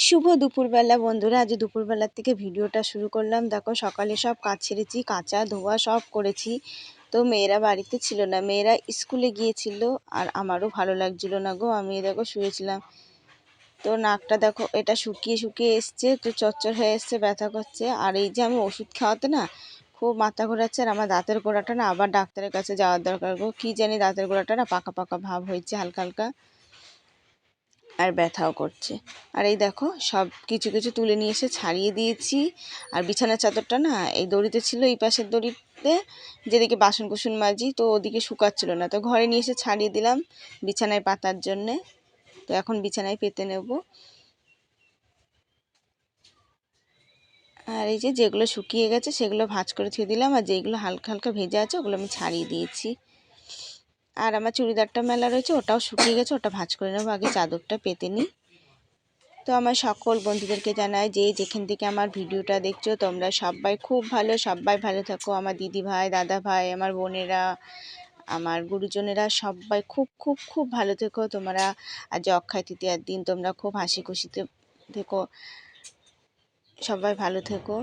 শুভ দুপুরবেলা বন্ধুরা। আজ দুপুরবেলার থেকে ভিডিওটা শুরু করলাম। দেখো, সকালে সব কাজ ছেড়েছি কাঁচা ধোয়া সব করেছি। তো মেয়েরা বাড়িতে ছিল না। মেয়েরা স্কুলে গিয়েছিল আর আমারও ভালো লাগছিল না গো। আমি দেখো শুয়েছিলাম। তো নাকটা দেখো, এটা শুকিয়ে শুকিয়ে এসছে, তো চচ্চর হয়ে এসছে, ব্যথা করছে। আর এই যে আমি ওষুধ খাওয়াতে না খুব মাথা ঘোরাচ্ছে আর আমার দাঁতের গোড়াটা না আবার ডাক্তারের কাছে যাওয়ার দরকার গো। কী জানি দাঁতের গোড়াটা না পাকা পাকা ভাব হয়েছে, হালকা হালকা। আর ব্যথাও করছে। আর এই দেখো, সব কিছু কিছু তুলে নিয়ে এসে ছাড়িয়ে দিয়েছি। আর বিছানার চাদরটা না, এই দড়িতে ছিল, এই পাশের দড়িতে যেদিকে বাসন কুসন মাজি, তো ওদিকে শুকাচ্ছিল না। তো ঘরে নিয়ে এসে ছাড়িয়ে দিলাম বিছানায় পাতার জন্যে। তো এখন বিছানায় পেতে নেব। আর এই যে যেগুলো শুকিয়ে গেছে, সেগুলো ভাজ করে থুয়ে দিলাম। আর যেগুলো হালকা হালকা ভেজে আছে, ওগুলো আমি ছাড়িয়ে দিয়েছি। আর আমার চুড়িদারটা মেলা রয়েছে, ওটাও শুকিয়ে গেছে, ওটা ভাজ করে নেব, আগে চাদরটা পেতে নিই তো আমার সকল বন্ধুদেরকে জানাই যে যেখান থেকে আমার ভিডিওটা দেখছ, তোমরা সবাই খুব ভালো, সবাই ভালো থাকো। আমার দিদি ভাই, দাদা ভাই, আমার বোনেরা, আমার গুরুজনেরা সবাই খুব খুব খুব ভালো থেকো। তোমরা আজ অক্ষয় তৃতীয়ার দিন, তোমরা খুব হাসি খুশিতে থেকো। সবাই ভালো থেকো।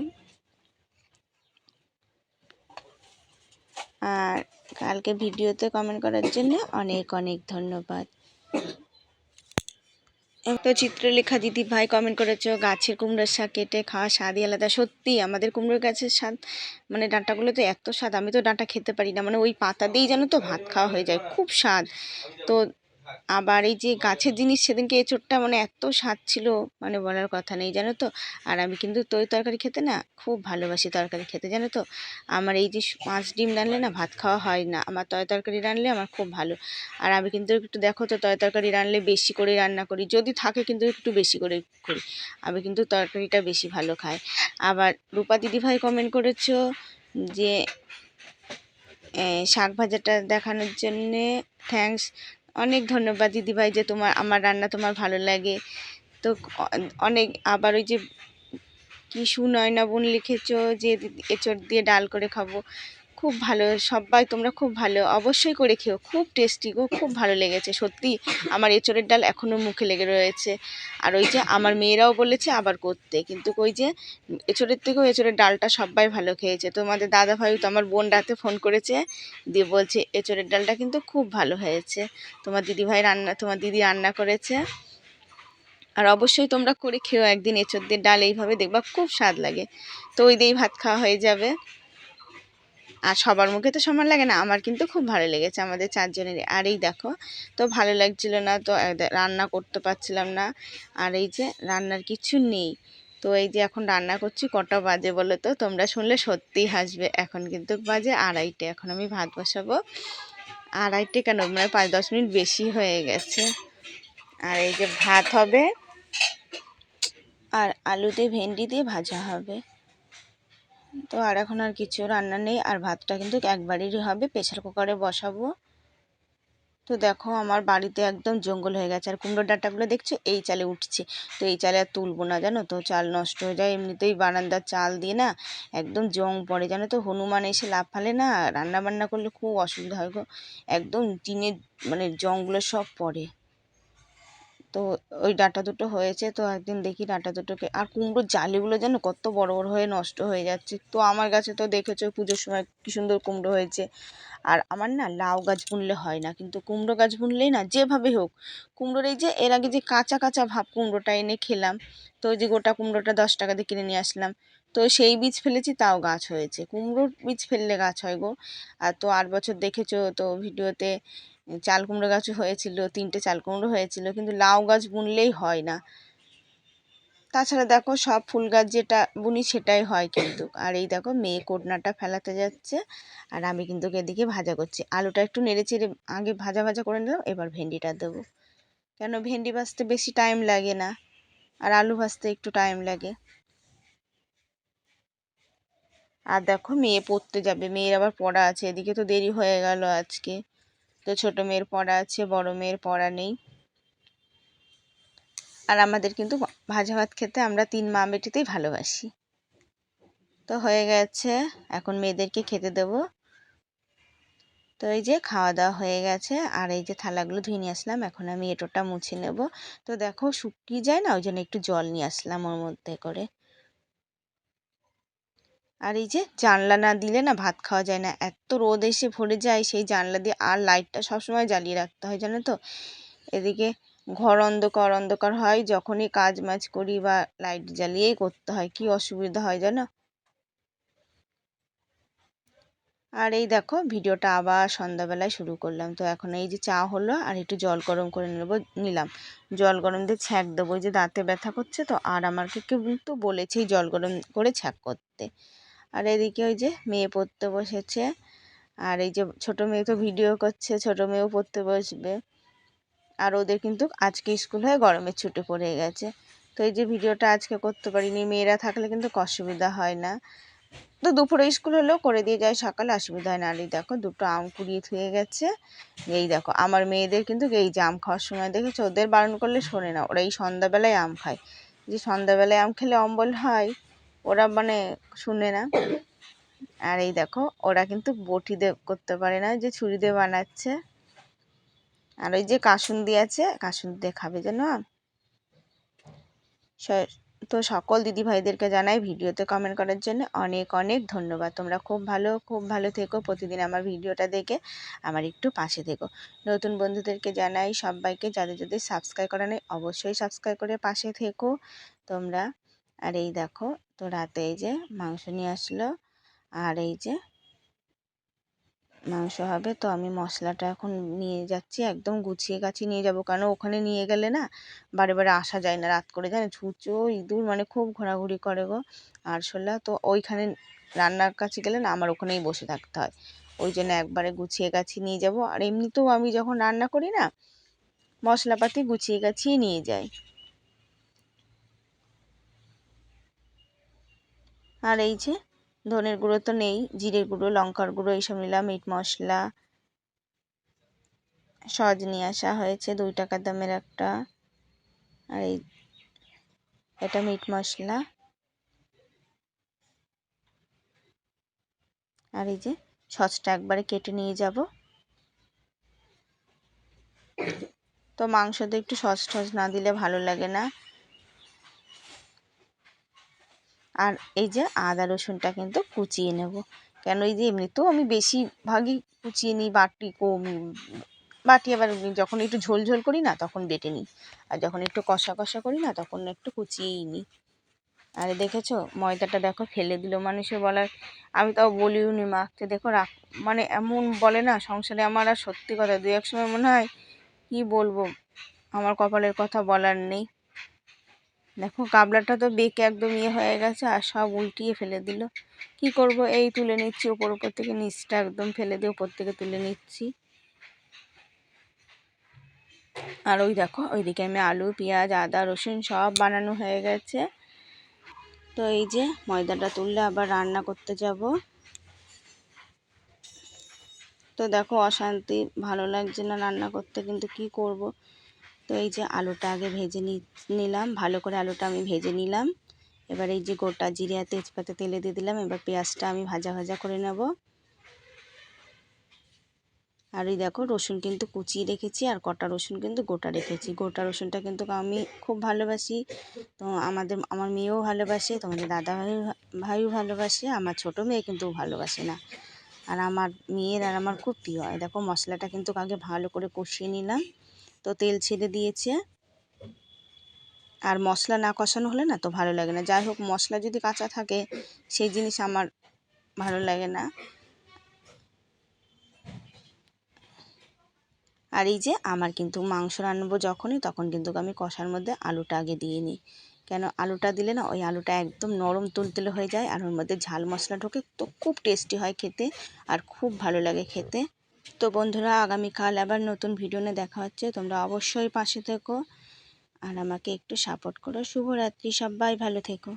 আর কালকে ভিডিওতে কমেন্ট করার জন্য অনেক অনেক ধন্যবাদ। তো চিত্রলেখা দিদি ভাই কমেন্ট করেছ, গাছের কুমড়োর শাক কেটে খাওয়া স্বাদই আলাদা। সত্যি, আমাদের কুমড়োর গাছের স্বাদ মানে ডাঁটাগুলো তো এত স্বাদ, আমি তো ডাঁটা খেতে পারি না। মানে ওই পাতা দিয়েই যেন তো ভাত খাওয়া হয়ে যায়, খুব স্বাদ। তো আবার এই যে গাছের জিনিস সেদিনকে এঁচোড়টা মানে এত স্বাদ ছিল মানে বলার কথা নেই, জানো তো? আর আমি কিন্তু তৈ তরকারি খেতে না খুব ভালোবাসি তরকারি খেতে, জানো তো? আমার এই যে পাঁচ ডিম রানলে না ভাত খাওয়া হয় না, আমার তয় তরকারি রানলে আমার খুব ভালো। আর আমি কিন্তু একটু দেখো তো তয় তরকারি রানলে বেশি করে রান্না করি, যদি থাকে কিন্তু একটু বেশি করে করি, আমি কিন্তু তরকারিটা বেশি ভালো খাই। আবার রূপা দিদিভাই কমেন্ট করেছ যে শাক ভাজাটা দেখানোর জন্যে থ্যাংকস অনেক ধন্যবাদ দিদিভাই যে তোমার, আমার রান্না তোমার ভালো লাগে। তো অনেক, আবার ওই যে কি সুনয়না বোন লিখেছ যে এচড় দিয়ে ডাল করে খাব। খুব ভালো, সবাই তোমরা খুব ভালো, অবশ্যই করে খেও, খুব টেস্টি গো, খুব ভালো লেগেছে, সত্যি আমার এঁচড়ের ডাল এখনও মুখে লেগে রয়েছে। আর ওই যে আমার মেয়েরাও বলেছে আবার করতে, কিন্তু ওই যে এঁচড়ের থেকেও এঁচড়ের ডালটা সবাই ভালো খেয়েছে। তোমাদের দাদা ভাই তো আমার বোন ফোন করেছে, দিয়ে বলছে এঁচড়ের ডালটা কিন্তু খুব ভালো হয়েছে। তোমার দিদিভাই রান্না, তোমার দিদি রান্না করেছে। আর অবশ্যই তোমরা করে খেও, একদিন এঁচড় দিয়ে ডাল এইভাবে দেখবা, খুব স্বাদ লাগে। তো ওই দিয়েই ভাত খাওয়া হয়ে যাবে। আর সবার মুখে তো সমান লাগে না, আমার কিন্তু খুব ভালো লেগেছে আমাদের চারজনের আর এই দেখো, তো ভালো লাগছিল না, তো রান্না করতে পারছিলাম না। আর এই যে রান্নার কিছু নেই, তো এই যে এখন রান্না করছি কটা বাজে বলো তো, তোমরা শুনলে সত্যিই হাসবে। এখন কিন্তু বাজে আড়াইটে, এখন আমি ভাত বসাবো। আড়াইটে কেন? মানে পাঁচ দশ মিনিট বেশি হয়ে গেছে। আর এই যে ভাত হবে, আর আলু দিয়ে ভেন্ডি দিয়ে ভাজা হবে। তো আর এখন আর কিছু রান্না নেই, আর ভাতটা কিন্তু একবারেরই হবে প্রেশার কুকারে বসাবো। তো দেখো আমার বাড়িতে একদম জঙ্গল হয়ে গেছে, আর কুমড়ো ডাঁটাগুলো দেখছ? এই চালে উঠছে। তো এই চালে আর তুলবো না, জানো তো? চাল নষ্ট হয়ে যায়, এমনিতেই বারান্দার চাল দিয়ে না একদম জং পড়ে। জানো তো, হনুমান এসে লাভ ফালে না রান্না বান্না করলে খুব অসুবিধা হয় গো। একদম টিনের মানে জংগুলো সব পড়ে। তো ওই ডাঁটা দুটো হয়েছে, তো একদিন দেখি ডাঁটা দুটোকে, আর কুমড়োর জালিগুলো যেন কত বড় বড় হয়ে নষ্ট হয়ে যাচ্ছে। তো আমার গাছে তো দেখেছ পুজোর সময় কী সুন্দর কুমড়ো হয়েছে। আর আমার না লাউ গাছ বুনলে হয় না, কিন্তু কুমড়ো গাছ বুনলেই না, যেভাবে হোক, কুমড়োর এই যে, এর আগে যে কাঁচা কাঁচা ভাব কুমড়োটা এনে খেলাম, তো ওই যে গোটা কুমড়োটা দশ টাকা দিয়ে কিনে নিয়ে আসলাম, তো সেই বীজ ফেলেছি তাও গাছ হয়েছে। কুমড়োর বীজ ফেললে গাছ হয় গো। আর তো আট বছর দেখেছ তো ভিডিওতে চাল কুমড়ো গাছও হয়েছিল, তিনটে চাল কুমড়ো হয়েছিল, কিন্তু লাউ গাছ বুনলেই হয় না। তাছাড়া দেখো সব ফুল গাছ যেটা বুনি সেটাই হয় কিন্তু। আর এই দেখো মেয়ে কোটনাটা ফেলাতে যাচ্ছে, আর আমি কিন্তু এদিকে ভাজা করছি। আলুটা একটু নেড়ে চেড়ে আগে ভাজা ভাজা করে নিলাম, এবার ভেন্ডিটা দেবো। কেন ভেন্ডি ভাজতে বেশি টাইম লাগে না, আর আলু ভাজতে একটু টাইম লাগে। আর দেখো মেয়ে পড়তে যাবে, মেয়ের আবার পড়া আছে, এদিকে তো দেরি হয়ে গেল আজকে। তো ছোটো মেয়ের পড়া আছে, বড় মেয়ের পড়া নেই। আর আমাদের কিন্তু ভাজা ভাত খেতে আমরা তিন মা বেটিতেই ভালোবাসি। তো হয়ে গেছে, এখন মেয়েদেরকে খেতে দেব। তো এই যে খাওয়া দাওয়া হয়ে গেছে, আর এই যে থালাগুলো ধুয়ে নিয়ে আসলাম, এখন আমি এটোটা মুছে নেব। তো দেখো শুকিয়ে যায় না, ওই জন্য একটু জল নিয়ে আসলাম ওর মধ্যে করে। আর এই যে জানলা না দিলে না ভাত খাওয়া যায় না। এত রোদ এসে ভরে যায়, সেই জানলা দিয়ে আর লাইটটা সবসময় জ্বালিয়ে রাখতে হয়, জানো তো? এদিকে ঘর অন্ধকার অন্ধকার হয়, যখনই কাজ মাজ করি বা লাইট জ্বালিয়েই করতে হয়, কি অসুবিধা হয় জানো? আর এই দেখো, ভিডিওটা আবার সন্ধ্যাবেলায় শুরু করলাম। তো এখন এই যে চা হলো, আর একটু জল গরম করে নেব, নিলাম। জল গরম দিয়ে ছ্যাঁক দেবো যে দাঁতে ব্যথা করছে তো, আর আমাকে কিন্তু বলেছেই জল গরম করে ছ্যাঁক করতে। আর এদিকে ওই যে মেয়ে পড়তে বসেছে। আর এই যে ছোটো মেয়ে তো ভিডিও করছে, ছোটো মেয়েও পড়তে বসবে। আর ওদের কিন্তু আজকে স্কুল হয়ে গরমের ছুটি পড়ে গেছে। তো এই যে ভিডিওটা আজকে করতে পারিনি, মেয়েরা থাকলে কিন্তু অসুবিধা হয় না। তো দুপুরে স্কুল হলেও করে দিয়ে যায়, সকালে অসুবিধা হয় না। আর এই দেখো দুটো আম কুড়িয়ে থুয়ে গেছে। এই দেখো, আমার মেয়েদের কিন্তু এই যে আম খাওয়ার সময় দেখেছ? ওদের বারণ করলে শোনে না, ওরা এই সন্ধ্যাবেলায় আম খায়। যে সন্ধ্যাবেলায় আম খেলে অম্বল হয় ওরা মানে শুনে না। আর এই দেখো, ওরা কিন্তু বটি দিয়ে করতে পারে না, যে ছুরি দিয়ে বানাচ্ছে। আর ওই যে কাসুন্দি আছে, কাসুন্দি দিয়ে খাবে যেন তো সকল দিদি ভাইদেরকে জানাই ভিডিওতে কমেন্ট করার জন্য অনেক অনেক ধন্যবাদ। তোমরা খুব ভালো খুব ভালো থেকো প্রতিদিন আমার ভিডিওটা দেখে। আমার একটু পাশে থেকো। নতুন বন্ধুদেরকে জানাই সবাইকে, যাদের যাদের সাবস্ক্রাইব করা নেই, অবশ্যই সাবস্ক্রাইব করে পাশে থেকো তোমরা। আর এই দেখো তো রাতে এই যে মাংস নিয়ে আসলো। আর এই যে মাংস হবে তো আমি মশলাটা এখন নিয়ে যাচ্ছি, একদম গুছিয়ে গাছিয়ে নিয়ে যাব। কারণ ওখানে নিয়ে গেলে না বারে বারে আসা যায় না রাত করে জানে ছুঁচো ইঁদুর মানে খুব ঘোরাঘুরি করে গো। আর আরশোলা তো ওইখানে রান্নার কাছে গেলে না আমার ওখানেই বসে থাকতে হয়। ওই জন্য একবারে গুছিয়ে গাছিয়ে নিয়ে যাব। আর এমনিতেও আমি যখন রান্না করি না, মশলাপাতি গুছিয়ে গাছিয়ে নিয়ে যাই। আর এই যে ধনের গুঁড়ো তো নেই, জিরের গুঁড়ো, লঙ্কার গুঁড়ো, এইসব নিলাম, মিট মশলা সজ নিয়ে আসা হয়েছে, দুই টাকা দামের একটা। আর এই এটা মিট মশলা। আর এই যে সসটা একবারে কেটে নিয়ে যাব। তো মাংসতে একটু সস টস না দিলে ভালো লাগে না। আর এই যে আদা রসুনটা কিন্তু কুচিয়ে নেব। কেন এই যে এমনিতেও আমি বেশিরভাগই কুচিয়ে নিই, বাটি কম, বাটি আবার যখন একটু ঝোল ঝোল করি না তখন বেটে নিই। আর যখন একটু কষা কষা করি না তখন একটু কুচিয়েই নিই। আরে দেখেছ? ময়দাটা দেখো, ফেলে দিল মানুষে বলার। আমি তাও বলিও নি মাকে দেখো রাখ মানে এমন বলে না, সংসারে আমার আর সত্যি কথা দু এক সময় মনে হয়, কী বলব? আমার কপালের কথা বলার নেই। দেখো গাবলাটা তো বেঁকে একদম ইয়ে হয়ে গেছে আর সব উল্টিয়ে ফেলে দিল। কি করব? এই তুলে নিচ্ছি ওপর ওপর থেকে, নিচটা একদম ফেলে দিয়ে ওপর থেকে তুলে নিচ্ছি। আর ওই দেখো, ওইদিকে আমি আলু, পেঁয়াজ, আদা, রসুন সব বানানো হয়ে গেছে। তো এই যে ময়দাটা তুললে আবার রান্না করতে যাব। তো দেখো, অশান্তি, ভালো লাগছে না রান্না করতে, কিন্তু কি করব? তো এই যে আলুটা আগে ভেজে নিলাম, ভালো করে আলুটা আমি ভেজে নিলাম। এবার এই যে গোটা জিরে আর তেজপাতা তেলে দিয়ে দিলাম, এবার পেঁয়াজটা আমি ভাজা ভাজা করে নেব। আর এই দেখো, রসুন কিন্তু কুচিয়ে রেখেছি, আর কটা রসুন কিন্তু গোটা রেখেছি। গোটা রসুনটা কিন্তু আমি খুব ভালোবাসি। তো আমাদের, আমার মেয়েও ভালোবাসে, তোমাদের দাদা ভাই ভাইও ভালোবাসে, আমার ছোটো মেয়ে কিন্তু ভালোবাসে না। আর আমার মেয়ের আর আমার খুব প্রিয়। হয় দেখো, মশলাটা কিন্তু আগে ভালো করে কষিয়ে নিলাম। তো তেল ছেড়ে দিয়েছে। আর মশলা না কষানো হলে না তো ভালো লাগে না। যাই হোক, মশলা যদি কাঁচা থাকে, সেই জিনিস আমার ভালো লাগে না। আর এই যে আমার কিন্তু মাংস রান্নবো যখনই, তখন কিন্তু আমি কষার মধ্যে আলুটা আগে দিয়ে নিই। কেন? আলুটা দিলে না ওই আলুটা একদম নরম তুলতুলে হয়ে যায়, আর ওর মধ্যে ঝাল মশলা ঢোকে তো খুব টেস্টি হয় খেতে, আর খুব ভালো লাগে খেতে। তো বন্ধুরা, আগামীকাল আবার নতুন ভিডিও নিয়ে দেখা হচ্ছে। তোমরা অবশ্যই পাশে থেকো আর আমাকে একটু সাপোর্ট করো। শুভরাত্রি সবাই, ভালো থেকো।